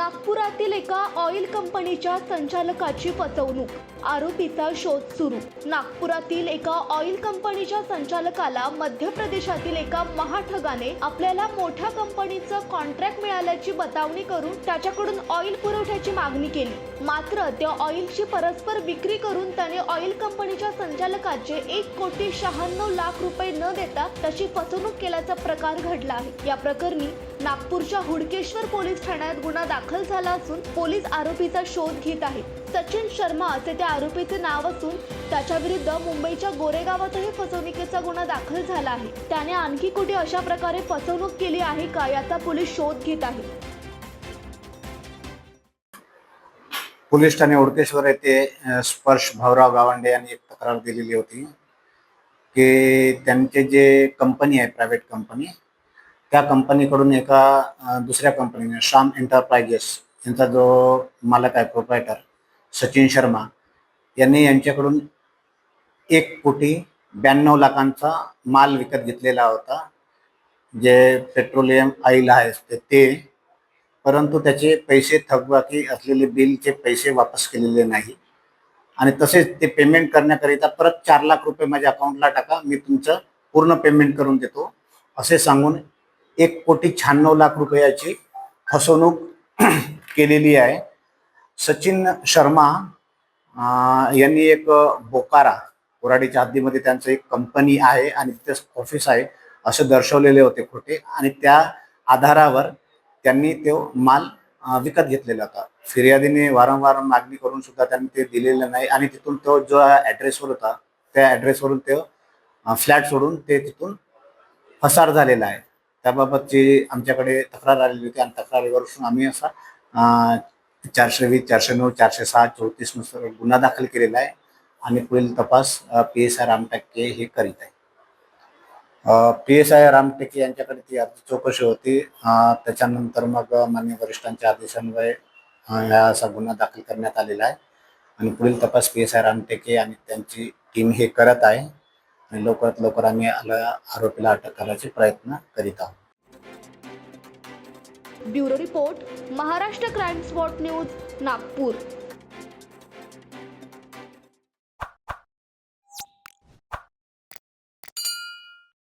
नागपुरातील एका ऑइल कंपनीच्या संचालकाची फसवणूक. आरोपीचा शोध सुरू. नागपुरातील एका ऑइल कंपनीच्या संचालकाला मध्य प्रदेशातील एका महाठगाने आपल्याला मोठ्या कंपनीचं कॉन्ट्रॅक्ट मिळाल्याची बतावणी करून त्याच्याकडून ऑइल पुरवठ्याची मागणी केली. मात्र त्या ऑइलची परस्पर विक्री करून त्याने ऑइल कंपनीच्या संचालकाचे एक कोटी शहाण्णव लाख रुपये न देता तशी फसवणूक केल्याचा प्रकार घडला आहे. या प्रकरणी नागपूरच्या हुडकेश्वर पोलीस ठाण्यात गुन्हा दाखल झाला असून पोलीस आरोपीचा शोध घेत आहेत. सचिन शर्मा असे त्या आरोपीचे नाव असून त्याच्या विरुद्ध मुंबईच्या गोरेगावातही फसवणुकीचा गुन्हा दाखल झाला आहे. त्याने आणखी कुठे अशा प्रकारे फसवणूक केली आहे का याचा पोलीस शोध घेत आहे. पोलीस ठाणे ओडकेश्वर येथे स्पर्श भाऊराव गावंडे यांनी एक तक्रार दिलेली होती की त्यांचे जे कंपनी आहे प्रायव्हेट कंपनी त्या कंपनीकडून एका दुसऱ्या कंपनीने श्याम एंटरप्राइजेस यांचा जो मालक आहे प्रोप्रायटर सचिन शर्मा यांनी यांच्याकडून एक कोटी ब्याण्णव लाखांचा माल विकत घेतलेला होता जे पेट्रोलियम ऑइल आहे ते- ते. परंतु त्याचे पैसे थकबाकी असलेले बिलचे पैसे वापस केलेले नाही. आणि तसेच ते पेमेंट करण्याकरिता परत चार लाख रुपये माझ्या अकाउंटला टाका मी तुमचं पूर्ण पेमेंट करून देतो. असे सांगून एक कोटी शहाण्णव लाख रुपयाची फसवणूक केलेली आहे. सचिन शर्मा यांनी एक बोकारा कोराडीच्या हद्दीमध्ये त्यांचं एक कंपनी आहे आणि तिथे ऑफिस आहे असं दर्शवलेले होते खोटे. आणि त्या आधारावर त्यांनी तो माल विकत घेतलेला होता. फिर्यादीने वारंवार मागणी करून सुद्धा त्यांनी ते दिलेलं नाही. आणि तिथून तो जो ॲड्रेसवर होता त्या ॲड्रेसवरून तो फ्लॅट सोडून ते तिथून फसार झालेला आहे. त्याबाबतची आमच्याकडे तक्रार आलेली होती आणि तक्रारीवरून आम्ही असा चारशे वीस चारशे नऊ चारशे सहा चौतीसनुसार गुन्हा दाखल केलेला आहे. आणि पुढील तपास पी एस आय रामटक्के हे करीत आहे. पी एस आय रामटेके यांच्याकडे ती अर्ज चौकशी होती. त्याच्यानंतर मग मान्य वरिष्ठांच्या आदेशान्वये ह्या असा गुन्हा दाखल करण्यात आलेला आहे. आणि पुढील तपास पी एस आय रामटेके आणि त्यांची टीम हे करत आहे. आणि लवकरात लवकर आम्ही आरोपीला अटक करायचे प्रयत्न करीत आहोत. Bureau report Maharashtra crime spot news Nagpur.